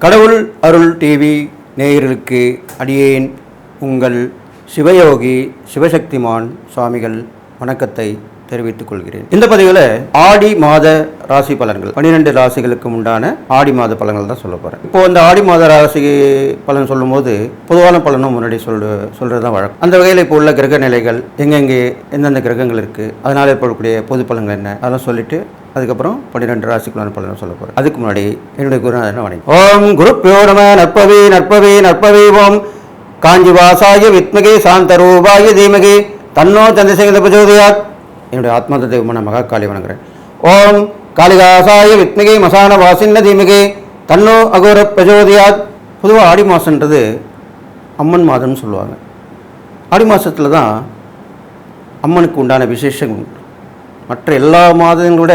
கடவுள் அருள் டிவி நேயர்களுக்கு அடியேன் உங்கள் சிவயோகி சிவசக்திமான் சுவாமிகள் வணக்கத்தை தெரிவித்துக் கொள்கிறேன். இந்த பதிவில் ஆடி மாத ராசி பலன்கள் பன்னிரெண்டு ராசிகளுக்கு உண்டான ஆடி மாத பலன்கள் தான் சொல்ல போகிறேன் இப்போ இந்த ஆடி மாத ராசி பலன் சொல்லும்போது பொதுவான பலனும் முன்னாடி சொல் சொல்கிறது தான் வழக்கம். அந்த வகையில் இப்போ உள்ள கிரக நிலைகள் எங்கெங்கே எந்தெந்த கிரகங்கள் இருக்குது அதனால் ஏற்படக்கூடிய பொது பலன்கள் என்ன அதெல்லாம் சொல்லிட்டு அதுக்கப்புறம் பன்னிரெண்டு ராசிக்குள்ளான பலனும் சொல்ல போகிறேன் அதுக்கு முன்னாடி என்னுடைய குருநாதன் வணக்கம் ஓம் குரு பியோரம நற்பவி நற்பவி நற்பவி ஓம். காஞ்சி வாசாய சாந்த சாந்தரூபாய தீமகி. தன்னோ சந்திரசேகர பிரஜோதயாத் என்னுடைய ஆத்மாத தெய்வமான மகாகாளி வணங்குறேன். ஓம் காளிதாசாய வித்மகி மசான வாசின்ன தீமகி. தன்னோ அகோர பிரஜோதயாத் பொதுவாக ஆடி மாதன்றது அம்மன் மாதம்னு சொல்லுவாங்க. ஆடி மாதத்தில் தான் அம்மனுக்கு உண்டான விசேஷங்கள் உண்டு. மற்ற எல்லா மாதங்களோட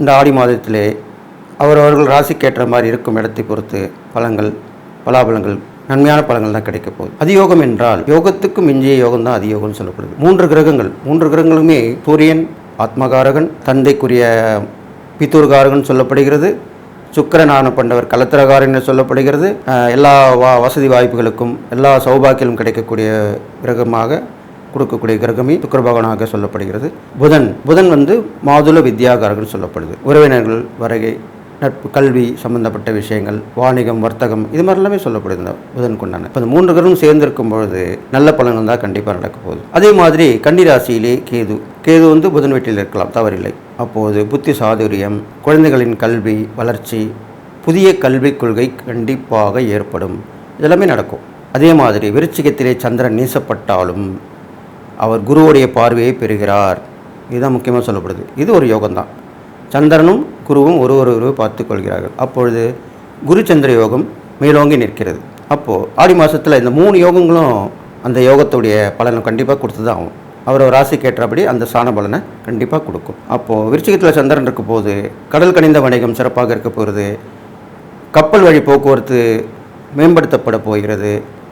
இந்த ஆடி மாதத்திலே அவரவர்கள் ராசிக்கேற்ற மாதிரி இருக்கும் இடத்தை பொறுத்து பழங்கள் பலாபலங்கள் நன்மையான பலங்கள் தான் கிடைக்க போகுது. அதியோகம் என்றால் யோகத்துக்கு மிஞ்சிய யோகம் தான் அதியோகம்னு சொல்லப்படுது. மூன்று கிரகங்கள். மூன்று கிரகங்களுமே சூரியன் ஆத்மகாரகன் தந்தைக்குரிய பித்தூர்காரகன் சொல்லப்படுகிறது சுக்கிரனான பண்டவர் கலத்திரகாரன் சொல்லப்படுகிறது. எல்லா வா வசதி வாய்ப்புகளுக்கும் எல்லா சௌபாக்கியிலும் கிடைக்கக்கூடிய கிரகமாக கொடுக்கக்கூடிய கிரகமே சுக்கர பகவானாக சொல்லப்படுகிறது. புதன் புதன் வந்து மாதுள வித்யாகாரகன் சொல்லப்படுது. உறவினர்கள் வருகை நட்பு கல்வி சம்பந்தப்பட்ட விஷயங்கள் வாணிகம் வர்த்தகம் இது மாதிரி எல்லாமே சொல்லப்படுது இந்த புதன் கொண்டான. இப்போ இந்த மூன்று கிரகம் சேர்ந்திருக்கும் பொழுது நல்ல பலன்கள் தான் கண்டிப்பாக நடக்க போகுது. அதே மாதிரி கன்னிராசியிலே கேது. கேது வந்து புதன் வீட்டில் இருக்கலாம் தவறில்லை. அப்போது புத்தி சாதுரியம் குழந்தைகளின் கல்வி வளர்ச்சி புதிய கல்விக் கொள்கை கண்டிப்பாக ஏற்படும். இதெல்லாமே நடக்கும். அதே மாதிரி விருச்சிகத்திலே சந்திரன் நீசப்பட்டாலும் அவர் குருவுடைய பார்வையை பெறுகிறார். இதுதான் முக்கியமாக சொல்லப்படுது. இது ஒரு யோகம்தான். சந்திரனும் குருவும் ஒரு ஒரு பார்த்து கொள்கிறார்கள். அப்பொழுது குரு சந்திர யோகம் மேலோங்கி நிற்கிறது. அப்போது ஆடி மாதத்தில் இந்த மூணு யோகங்களும் அந்த யோகத்துடைய பலனை கண்டிப்பாக கொடுத்து தான் ஆகும். அவர் ராசிக்கு ஏற்றபடி அந்த சாண பலனை கண்டிப்பாக கொடுக்கும். அப்போது விருச்சிகத்தில் சந்திரன் இருக்க போது கடல் கனிந்த வணிகம் சிறப்பாக இருக்க போகிறது. கப்பல் வழி போக்குவரத்து மேம்படுத்தப்பட போகிறது.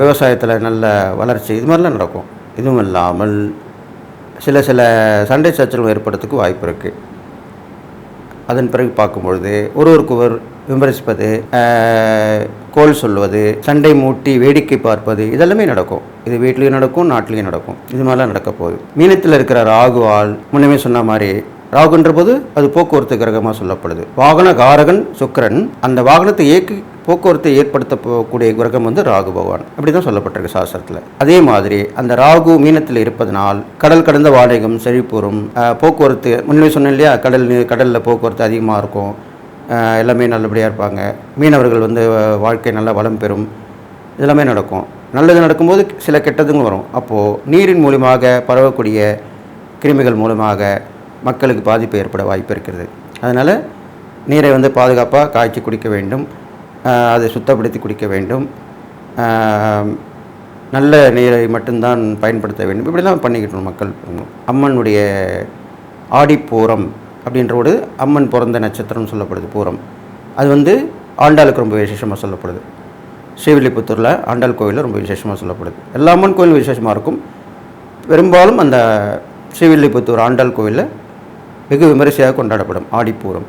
விவசாயத்தில் நல்ல வளர்ச்சி இது மாதிரிலாம் நடக்கும். இதுவும் இல்லாமல் சில சில சண்டை சச்சரவு ஏற்படுறதுக்கு வாய்ப்பு இருக்குது அதன் பிறகு பார்க்கும்பொழுது ஒருவருக்கொருவர் விமர்சிப்பது கோல் சொல்வது சண்டை மூட்டி வேடிக்கை பார்ப்பது இதெல்லாமே நடக்கும். இது வீட்லேயும் நடக்கும் நாட்டிலையும் நடக்கும். இது மாதிரிலாம் நடக்க போகுது. மீனத்தில் இருக்கிற ராகுவால் முன்னமே சொன்ன மாதிரி ராகுன்ற போது அது போக்குவரத்து கிரகமாக சொல்லப்படுது. வாகன காரகன் சுக்கரன் அந்த வாகனத்தை இயக்கி போக்குவரத்தை ஏற்படுத்த போகக்கூடிய கிரகம் வந்து ராகு பகவான். அப்படி தான் சொல்லப்பட்டிருக்கு சாஸ்திரத்தில். அதே மாதிரி அந்த ராகு மீனத்தில் இருப்பதனால் கடல் கடந்த வாடகம் செழிப்புறும். போக்குவரத்து முன்னே சொன்னேன் இல்லையா கடல் கடலில் போக்குவரத்து அதிகமாக இருக்கும். எல்லாமே நல்லபடியாக இருப்பாங்க. மீனவர்கள் வந்து வாழ்க்கை நல்லா வளம் பெறும். இதெல்லாமே நடக்கும். நல்லது நடக்கும்போது சில கெட்டதுங்களும் வரும். அப்போது நீரின் மூலியமாக பரவக்கூடிய கிருமிகள் மூலமாக மக்களுக்கு பாதிப்பு ஏற்பட வாய்ப்பு இருக்கிறது. அதனால் நீரை வந்து பாதுகாப்பாக காய்ச்சி குடிக்க வேண்டும். அதை சுத்தப்படுத்தி குடிக்க வேண்டும். நல்ல நீரை மட்டும்தான் பயன்படுத்த வேண்டும். இப்படிலாம் பண்ணிக்கிட்டோம் மக்கள். அம்மனுடைய ஆடிப்பூரம் அப்படின்ற ஒரு அம்மன் பிறந்த நட்சத்திரம் சொல்லப்படுது பூரம். அது வந்து ஆண்டாளுக்கு ரொம்ப விசேஷமாக சொல்லப்படுது. ஸ்ரீவில்லிபுத்தூரில் ஆண்டாள் கோயிலில் ரொம்ப விசேஷமாக சொல்லப்படுது. எல்லா அம்மன் கோயிலும் விசேஷமாக இருக்கும். பெரும்பாலும் அந்த ஸ்ரீவில்லிபுத்தூர் ஆண்டாள் கோயிலில் வெகு விமரிசையாக கொண்டாடப்படும் ஆடிப்பூரம்.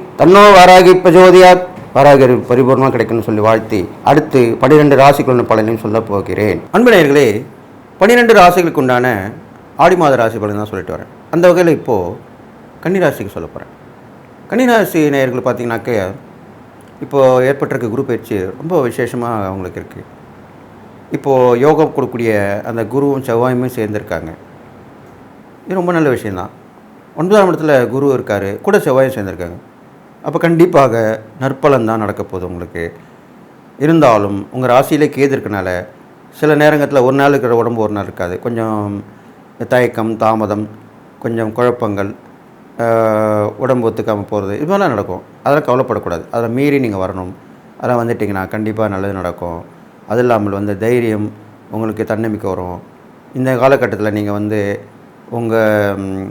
தன்னோ வாராகி பிரஜோதியாத் வாராகி பரிபூர்ணமாக கிடைக்கும்னு சொல்லி வாழ்த்தி அடுத்து பன்னிரெண்டு ராசிக்குள்ள பலனையும் சொல்ல போகிறேன். அன்பு நேயர்களே பன்னிரெண்டு ராசிகளுக்கு உண்டான ஆடி மாத ராசி பலன் தான் சொல்லிட்டு வரேன். அந்த வகையில் இப்போது கன்னிராசிக்கு சொல்ல போகிறேன் கன்னிராசி நேயர்கள் பார்த்தீங்கன்னாக்க இப்போது ஏற்பட்டிருக்க குரு பயிற்சி ரொம்ப விசேஷமாக அவங்களுக்கு இருக்குது இப்போது யோகம் கொடுக்கக்கூடிய அந்த குருவும் செவ்வாயுமே சேர்ந்துருக்காங்க. இது ரொம்ப நல்ல விஷயந்தான் ஒன்பதாம் இடத்துல குரு இருக்கார் கூட செவ்வாயும் சேர்ந்துருக்காங்க. அப்போ கண்டிப்பாக நற்பலன் தான் நடக்க போகுது உங்களுக்கு. இருந்தாலும் உங்கள் ராசியிலே கேது இருக்கனால சில நேரங்கத்தில் ஒரு நாள் இருக்கிற உடம்பு ஒரு நாள் இருக்காது. கொஞ்சம் தயக்கம் தாமதம் கொஞ்சம் குழப்பங்கள் உடம்பு ஒத்துக்காமல் போகிறது இது மாதிரிலாம் நடக்கும். அதெல்லாம் கவலைப்படக்கூடாது. அதை மீறி நீங்கள் வரணும். அதெல்லாம் வந்துட்டிங்கன்னா கண்டிப்பாக நல்லது நடக்கும். அது இல்லாமல் வந்து தைரியம் உங்களுக்கு தன்னம்பிக்கை வரும். இந்த காலகட்டத்தில் நீங்கள் வந்து உங்கள்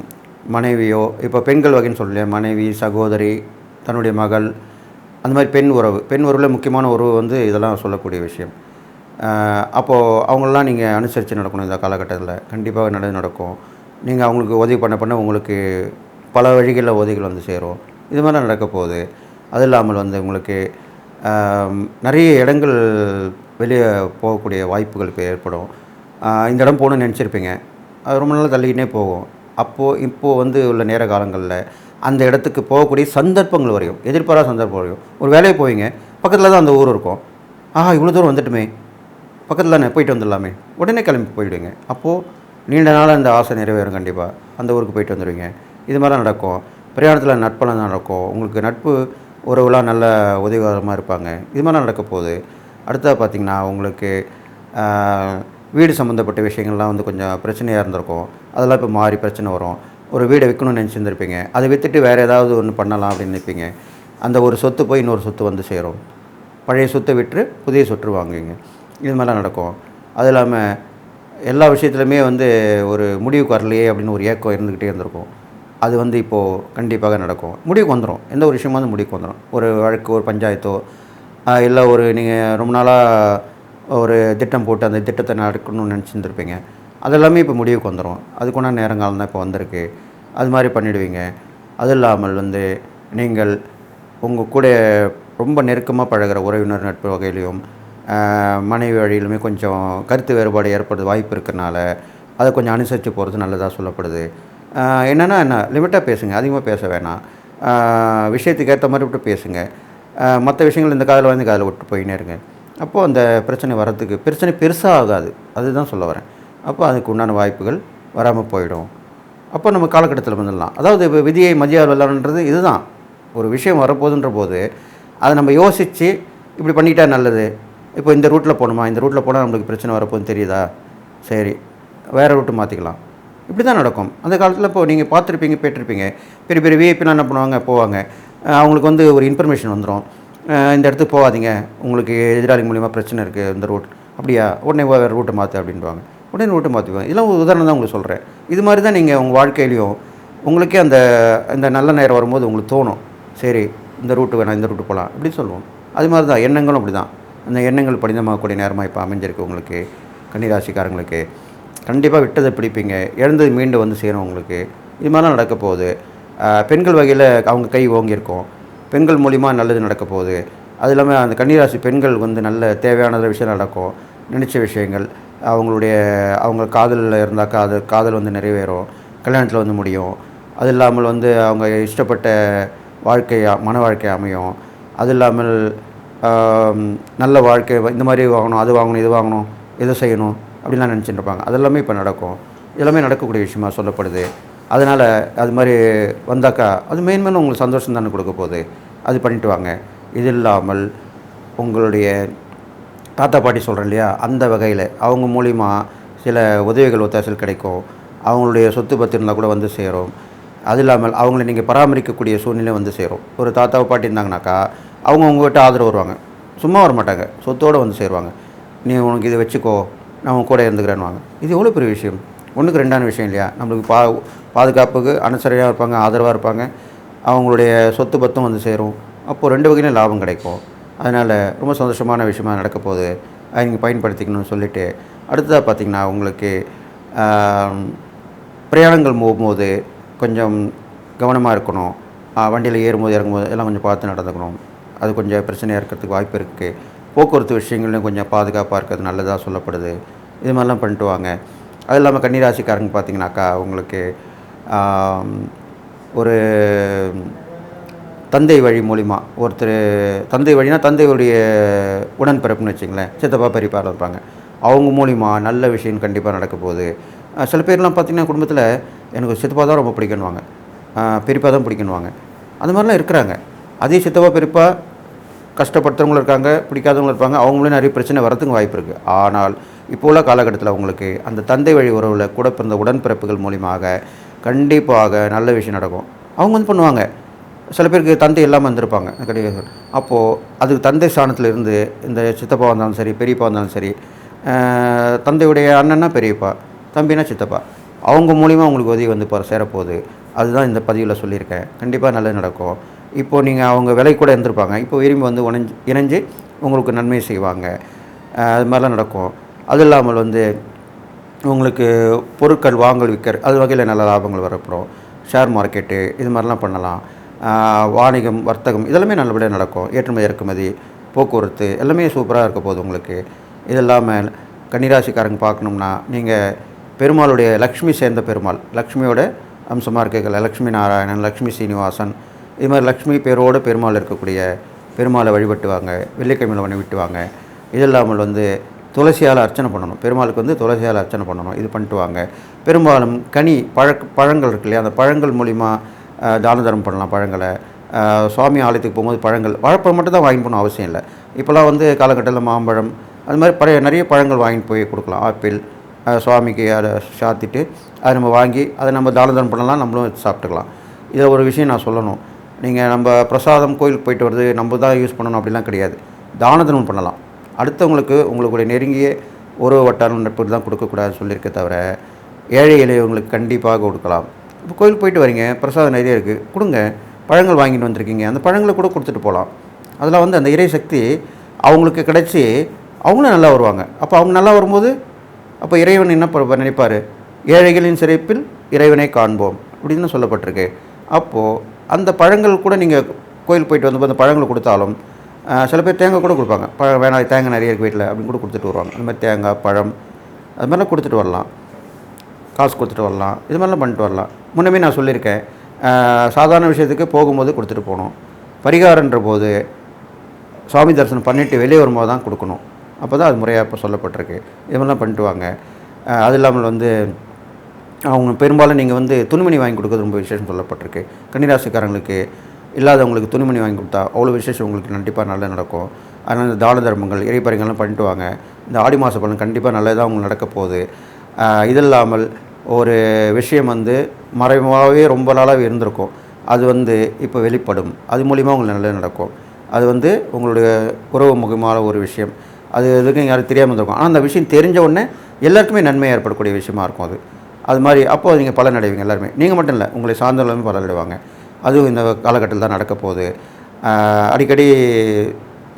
மனைவியோ இப்போ பெண்கள் வகைன்னு சொல்லலையா மனைவி சகோதரி தன்னுடைய மகள் அந்த மாதிரி பெண் உறவு. பெண் உறவில் முக்கியமான உறவு வந்து இதெல்லாம் சொல்லக்கூடிய விஷயம். அப்போது அவங்களெலாம் நீங்கள் அனுசரித்து நடக்கணும் இந்த காலகட்டத்தில். கண்டிப்பாக நல்லது நடக்கும். நீங்கள் அவங்களுக்கு உதவி பண்ண பண்ண உங்களுக்கு பல வழிகளில் உதவிகள் வந்து சேரும். இது மாதிரிலாம் நடக்க போகுது. அது இல்லாமல் வந்து உங்களுக்கு நிறைய இடங்கள் வெளியே போகக்கூடிய வாய்ப்புகள் இப்போ ஏற்படும். இந்த இடம் போகணும்னு நினச்சிருப்பீங்க. அது ரொம்ப நாள் தள்ளிக்கிட்டே போகும். அப்போது இப்போது வந்து உள்ள நேர காலங்களில் அந்த இடத்துக்கு போகக்கூடிய சந்தர்ப்பங்கள் வரையும் எதிர்பாராத சந்தர்ப்பம் வரையும். ஒரு வேலையை போவீங்க பக்கத்தில் தான் அந்த ஊர் இருக்கும். ஆஹா இவ்வளோ தூரம் வந்துட்டுமே. பக்கத்தில் தானே போயிட்டு வந்துடலாமே. உடனே கிளம்பி போயிடுவீங்க. அப்போது நீண்ட நாள் அந்த ஆசை நிறைவேறும் கண்டிப்பாக அந்த ஊருக்கு போயிட்டு வந்துடுவீங்க இது மாதிரிலாம் நடக்கும். பிரயாணத்தில் நட்பெல்லாம் நடக்கும். உங்களுக்கு நட்பு உறவுலாம் நல்ல உதவிகரமாக இருப்பாங்க. இது மாதிரிலாம் நடக்க போகுது. அடுத்தது பார்த்திங்கன்னா உங்களுக்கு வீடு சம்மந்தப்பட்ட விஷயங்கள்லாம் வந்து கொஞ்சம் பிரச்சனையாக இருந்திருக்கும். அதெல்லாம் இப்போ மாறி பிரச்சனை வரும். ஒரு வீடை விற்கணும்னு நினச்சிருந்துருப்பீங்க. அதை விற்றுட்டு வேறு ஏதாவது ஒன்று பண்ணலாம் அப்படின்னு நினைப்பீங்க. அந்த ஒரு சொத்து போய் இன்னொரு சொத்து வந்து சேரும். பழைய சொத்தை விற்று புதிய சொத்து வாங்குவீங்க. இது மாதிரிலாம் நடக்கும். அது இல்லாமல் எல்லா விஷயத்துலையுமே வந்து ஒரு முடிவுக்கு வரலையே அப்படின்னு ஒரு ஏக்கம் இருந்துக்கிட்டே இருந்திருக்கும். அது வந்து இப்போது கண்டிப்பாக நடக்கும். முடிவுக்கு வந்துடும் எந்த ஒரு விஷயமும் வந்து முடிவுக்கு வந்துடும் ஒரு வழக்கு ஒரு பஞ்சாயத்தோ இல்லை ஒரு நீங்கள் ரொம்ப நாளாக ஒரு திட்டம் போட்டு அந்த திட்டத்தை நடக்கணும்னு நினச்சிருந்துருப்பீங்க. அதெல்லாமே இப்போ முடிவுக்கு வந்துடும் அதுக்குண்டான நேரங்காலம் தான் இப்போ வந்திருக்கு. அது மாதிரி பண்ணிவிடுவீங்க அது இல்லாமல் வந்து நீங்கள் உங்கள் கூட ரொம்ப நெருக்கமாக பழகுற உறவினர் நட்பு வகையிலையும் மனைவி வழியிலுமே கொஞ்சம் கருத்து வேறுபாடு ஏற்படுறது வாய்ப்பு இருக்கிறனால அதை கொஞ்சம் அனுசரித்து போகிறது நல்லதாக சொல்லப்படுது. என்னென்னா என்ன லிமிட்டாக பேசுங்க. அதிகமாக பேச வேணாம். விஷயத்துக்கு ஏற்ற மாதிரி விட்டு பேசுங்க. மற்ற விஷயங்கள் இந்த காதில் வந்து காதில் விட்டு போயின்னே இருங்க. அப்போது அந்த பிரச்சனை வரத்துக்கு பிரச்சனை பெருசாக ஆகாது. அதுதான் சொல்ல வரேன். அப்போ அதுக்கு உண்டான வாய்ப்புகள் வராமல் போயிடும். அப்போ நம்ம காலகட்டத்தில் வந்துடலாம். அதாவது இப்போ விதியை மதியார் விளாடுன்றது இதுதான். ஒரு விஷயம் வரப்போகுதுன்ற போது அதை நம்ம யோசித்து இப்படி பண்ணிட்டா நல்லது. இப்போ இந்த ரூட்டில் போகணுமா? இந்த ரூட்டில் போனால் நம்மளுக்கு பிரச்சனை வரப்போகுதுன்னு தெரியுதா? சரி. வேறு ரூட்டு மாற்றிக்கலாம் இப்படி தான் நடக்கும். அந்த காலத்தில் இப்போ நீங்கள் பார்த்துருப்பீங்க போயிட்டுருப்பீங்க பெரிய பெரிய விஐபிலாம் என்ன பண்ணுவாங்க? போவாங்க. அவங்களுக்கு வந்து ஒரு இன்ஃபர்மேஷன் வந்துடும் இந்த இடத்துக்கு போகாதீங்க. உங்களுக்கு எதிராளி மூலிமா பிரச்சனை இருக்குது இந்த ரூட். அப்படியா? உடனே வேறு ரூட்டை மாற்று அப்படின்வாங்க உடனே ரூட்டை மாற்றிக்குவோம் இதெல்லாம் ஒரு உதாரணம் தான் உங்களுக்கு சொல்கிறேன் இது மாதிரி தான் நீங்கள் உங்கள் வாழ்க்கையிலையும் உங்களுக்கே அந்த இந்த நல்ல நேரம் வரும்போது உங்களுக்கு தோணும். சரி இந்த ரூட்டு வேணாம் இந்த ரூட்டு போகலாம் இப்படி சொல்லுவோம். அது மாதிரி தான் எண்ணங்களும் அப்படி தான். அந்த எண்ணங்கள் படிதமாகக்கூடிய நேரமாக இப்போ அமைஞ்சிருக்கு உங்களுக்கு கன்னிராசிக்காரங்களுக்கு. கண்டிப்பாக விட்டதை பிடிப்பீங்க. இழந்தது மீண்டு வந்து சேரும் உங்களுக்கு. இது மாதிரிலாம் நடக்க போகுது. பெண்கள் வகையில் அவங்க கை ஓங்கியிருக்கும் பெண்கள் மூலிமா நல்லது நடக்க போகுது. அது இல்லாமல் அந்த கன்னிராசி பெண்கள் வந்து நல்ல தேவையான விஷயம் நடக்கும். நினச்ச விஷயங்கள். அவங்களுடைய அவங்க காதலில் இருந்தாக்கா அது காதல் வந்து நிறைவேறும் கல்யாணத்தில் வந்து முடியும். அது இல்லாமல் வந்து அவங்க இஷ்டப்பட்ட வாழ்க்கை மன வாழ்க்கை அமையும். அது இல்லாமல் நல்ல வாழ்க்கை இந்த மாதிரி வாங்கணும் அது வாங்கணும் இது வாங்கணும் இதை செய்யணும் அப்படின்லாம் நினச்சிட்டு இருப்பாங்க அதெல்லாமே இப்போ நடக்கும். எல்லாமே நடக்கக்கூடிய விஷயமா சொல்லப்படுது. அதனால் அது மாதிரி வந்தாக்கா அது மெயின் மெயின் உங்களுக்கு சந்தோஷம் தானே கொடுக்க போகுது. அது பண்ணிட்டு வாங்க. இது இல்லாமல் உங்களுடைய தாத்தா பாட்டி சொல்கிறேன் இல்லையா? அந்த வகையில் அவங்க மூலிமா சில உதவிகள் ஒத்தாசல் கிடைக்கும். அவங்களுடைய சொத்து பத்து இருந்தால் கூட வந்து சேரும். அது இல்லாமல் அவங்கள நீங்கள் பராமரிக்கக்கூடிய சூழ்நிலை வந்து சேரும். ஒரு தாத்தா பாட்டி இருந்தாங்கனாக்கா அவங்க உங்கள்கிட்ட ஆதரவு வருவாங்க. சும்மா வர மாட்டாங்க சொத்தோடு வந்து சேருவாங்க. நீ உனக்கு இதை வச்சுக்கோ நான் உன் கூட இருந்துக்கிறேன்னுவாங்க. இது எவ்வளோ பெரிய விஷயம்? ஒன்றுக்கு ரெண்டான விஷயம் இல்லையா? நம்மளுக்கு பா பாதுகாப்புக்கு அனுசரியாக இருப்பாங்க ஆதரவாக இருப்பாங்க. அவங்களுடைய சொத்து பத்தும் வந்து சேரும். அப்போது ரெண்டு வகையிலும் லாபம் கிடைக்கும். அதனால் ரொம்ப சந்தோஷமான விஷயமா நடக்க போகுது அதை நீங்கள் பயன்படுத்திக்கணும்னு சொல்லிவிட்டு அடுத்ததாக பார்த்திங்கன்னா உங்களுக்கு பிரயாணங்கள் போகும்போது கொஞ்சம் கவனமாக இருக்கணும். வண்டியில் ஏறும்போது இறங்கும்போது எல்லாம் கொஞ்சம் பார்த்து நடந்துக்கணும். அது கொஞ்சம் பிரச்சனையாக இருக்கிறதுக்கு வாய்ப்பு இருக்குது போக்குவரத்து விஷயங்கள்லையும் கொஞ்சம் பாதுகாப்பாக இருக்கிறது நல்லதாக சொல்லப்படுது. இது மாதிரிலாம் பண்ணிட்டு வாங்க. அது இல்லாமல் கன்னிராசிக்காரங்க பார்த்தீங்கன்னாக்கா உங்களுக்கு ஒரு தந்தை வழி மூலிமா ஒருத்தர் தந்தை வழினா தந்தையுடைய உடன்பிறப்புன்னு வச்சுங்களேன் சித்தப்பா பெரியப்பாவில் இருப்பாங்க. அவங்க மூலிமா நல்ல விஷயம் கண்டிப்பாக நடக்க போகுது. சில பேர்லாம் பார்த்திங்கன்னா குடும்பத்தில் எனக்கு சித்தப்பா தான் ரொம்ப பிடிக்கணுவாங்க பெரியப்பா தான் பிடிக்கணுவாங்க அந்த மாதிரிலாம் இருக்கிறாங்க. அதே சித்தப்பா பெரியப்பா கஷ்டப்படுத்துறவங்களும் இருக்காங்க பிடிக்காதவங்களும் இருப்பாங்க. அவங்களும் நிறைய பிரச்சனை வரதுக்கு வாய்ப்பு இருக்குது ஆனால் இப்போ உள்ள காலகட்டத்தில் அவங்களுக்கு அந்த தந்தை வழி உறவில் கூட பிறந்த உடன்பிறப்புகள் மூலியமாக கண்டிப்பாக நல்ல விஷயம் நடக்கும். அவங்க வந்து பண்ணுவாங்க. சில பேருக்கு தந்தை இல்லாமல் வந்திருப்பாங்க கிடையாது அப்போது அதுக்கு தந்தை ஸ்தானத்தில் இருந்து இந்த சித்தப்பா வந்தாலும் சரி பெரியப்பா வந்தாலும் சரி தந்தையுடைய அண்ணன்னா பெரியப்பா தம்பினா சித்தப்பா. அவங்க மூலிமா உங்களுக்கு உதவி வந்து போகிற சேரப்போகுது. அதுதான் இந்த பதிவில் சொல்லியிருக்கேன். கண்டிப்பாக நல்லது நடக்கும். இப்போது நீங்கள் அவங்க விலை கூட இருந்திருப்பாங்க. இப்போ விரும்பி வந்து உணஞ்சு இணைஞ்சு உங்களுக்கு நன்மை செய்வாங்க. அது மாதிரிலாம் நடக்கும். அது இல்லாமல் வந்து உங்களுக்கு பொருட்கள் வாங்கல் விற்கிற அது வகையில் நல்ல லாபங்கள் வரப்படும். ஷேர் மார்க்கெட்டு இது மாதிரிலாம் பண்ணலாம். வாணிகம் வர்த்தகம் இதெல்லாமே நல்லபடியாக நடக்கும். ஏற்றுமதி இறக்குமதி போக்குவரத்து எல்லாமே சூப்பராக இருக்க போகுது உங்களுக்கு. இது இல்லாமல் கன்னிராசிக்காரங்க பார்க்கணும்னா நீங்கள் பெருமாளுடைய லக்ஷ்மி சேர்ந்த பெருமாள் லக்ஷ்மியோட அம்சமாக இருக்கல லக்ஷ்மி நாராயணன் லக்ஷ்மி சீனிவாசன் இது மாதிரி லக்ஷ்மி பேரோடு பெருமாள் இருக்கக்கூடிய பெருமாளை வழிபட்டுவாங்க வெள்ளிக்கிழமையில் வழிபட்டுவாங்க இது இல்லாமல் வந்து துளசியால் அர்ச்சனை பண்ணணும். பெருமாளுக்கு வந்து துளசியால் அர்ச்சனை பண்ணணும். இது பண்ணிட்டு வாங்க. பெரும்பாலும் கனி பழ பழங்கள் இருக்கு இல்லையா அந்த பழங்கள் மூலிமா தான தர்மம் பண்ணலாம் பழங்களை. சுவாமி ஆலயத்துக்கு போகும்போது பழங்கள் வாழைப்பழம் மட்டும் தான் வாங்கி போகணும் அவசியம் இல்லை. இப்போல்லாம் வந்து காலகட்டத்தில் மாம்பழம் அது மாதிரி பழைய நிறைய பழங்கள் வாங்கிட்டு போய் கொடுக்கலாம். ஆப்பிள் சுவாமிக்கு அதை சாத்திட்டு அதை நம்ம வாங்கி அதை நம்ம தான தர்மம் பண்ணலாம் நம்மளும் சாப்பிட்டுக்கலாம். இதில் ஒரு விஷயம் நான் சொல்லணும். நீங்கள் நம்ம பிரசாதம் கோயிலுக்கு போயிட்டு வருது நம்ம தான் யூஸ் பண்ணணும் அப்படிலாம் கிடையாது. தான தர்மம் பண்ணலாம். அடுத்தவங்களுக்கு உங்களுடைய நெருங்கிய உறவு வட்டாரம் நட்பு தான் கொடுக்கக்கூடாதுன்னு சொல்லியிருக்க தவிர ஏழை எளியவங்களுக்கு கண்டிப்பாக கொடுக்கலாம். இப்போ கோயிலுக்கு போயிட்டு வரீங்க பிரசாதம் நிறைய இருக்குது கொடுங்க பழங்கள் வாங்கிட்டு வந்திருக்கீங்க அந்த பழங்களை கூட கொடுத்துட்டு போகலாம் அதில் வந்து அந்த இறை சக்தி அவங்களுக்கு கிடைச்சி அவங்களும் நல்லா வருவாங்க. அப்போ அவங்க நல்லா வரும்போது அப்போ இறைவன் என்ன நினைப்பார்? ஏழைகளின் சிறைப்பில் இறைவனை காண்போம் அப்படின்னு சொல்லப்பட்டிருக்கு. அப்போது அந்த பழங்கள் கூட நீங்கள் கோயில் போயிட்டு வந்தபோது அந்த பழங்களை கொடுத்தாலும் சில பேர் தேங்காய் கூட கொடுப்பாங்க. பழம் வேணாம் தேங்காய் நிறைய இருக்குது வீட்டில் அப்படின்னு கூட கொடுத்துட்டு வருவாங்க. அந்த மாதிரி தேங்காய் பழம் அது மாதிரிலாம் கொடுத்துட்டு வரலாம். காசு கொடுத்துட்டு வரலாம். இது மாதிரிலாம் பண்ணிட்டு வரலாம். முன்னமே நான் சொல்லியிருக்கேன். சாதாரண விஷயத்துக்கு போகும்போது கொடுத்துட்டு போகணும். பரிகாரன்ற போது சுவாமி தரிசனம் பண்ணிவிட்டு வெளியே வரும்போது தான் கொடுக்கணும். அப்போ தான் அது முறையாக இப்போ சொல்லப்பட்டிருக்கு. இது மாதிரிலாம் பண்ணிட்டு வாங்க. அது இல்லாமல் வந்து அவங்க பெரும்பாலும் நீங்கள் வந்து துணிமணி வாங்கி கொடுக்கறது ரொம்ப விசேஷம் சொல்லப்பட்டிருக்கு. கன்னிராசிக்காரங்களுக்கு இல்லாதவங்களுக்கு துணிமணி வாங்கி கொடுத்தா அவ்வளோ விசேஷம் உங்களுக்கு கண்டிப்பாக நல்லது நடக்கும். அதனால் இந்த தான தர்மங்கள் இறைப்பறைகள்லாம் பண்ணிட்டு வாங்க. இந்த ஆடி மாத பலன் கண்டிப்பாக நல்லதாக உங்களுக்கு நடக்க போகுது. இது இல்லாமல் ஒரு விஷயம் வந்து மறைமுகமாகவே ரொம்ப நாளாகவே இருந்திருக்கும். அது வந்து இப்போ வெளிப்படும். அது மூலிமா உங்களுக்கு நல்லது நடக்கும். அது வந்து உங்களுடைய உறவு முகமான ஒரு விஷயம். அது எதுக்கும் யாரும் தெரியாமல் இருந்திருக்கும். ஆனால் அந்த விஷயம் தெரிஞ்ச உடனே எல்லாருக்குமே நன்மை ஏற்படக்கூடிய விஷயமா இருக்கும் அது. அது மாதிரி அப்போது நீங்கள் பலன் அடைவீங்க எல்லாருமே. நீங்கள் மட்டும் இல்லை உங்களை சார்ந்தவங்களும் பலன் அடைவாங்க அதுவும் இந்த காலகட்டத்தில் தான் நடக்க போகுது. அடிக்கடி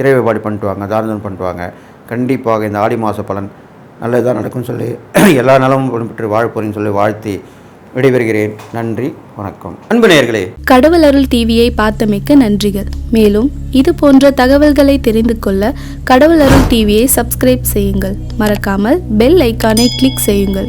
இறை வழிபாடு பண்ணிட்டு வாங்க தாரணம் பண்ணிட்டு வாங்க. கண்டிப்பாக இந்த ஆடி மாத பலன் நல்லதுதான் நடக்கும்னு சொல்லி எல்லா நலமும் பெற்று வாழ போறீங்கன்னு சொல்லி வாழ்த்தி விடைபெறுகிறேன். நன்றி வணக்கம். அன்பு நேயர்களே. கடவுள் அருள் டிவியை பார்த்தமைக்க நன்றிகள். மேலும் இது போன்ற தகவல்களை தெரிந்து கொள்ள கடவுள் அருள் டிவியை சப்ஸ்கிரைப் செய்யுங்கள். மறக்காமல் பெல் ஐக்கானை கிளிக் செய்யுங்கள்.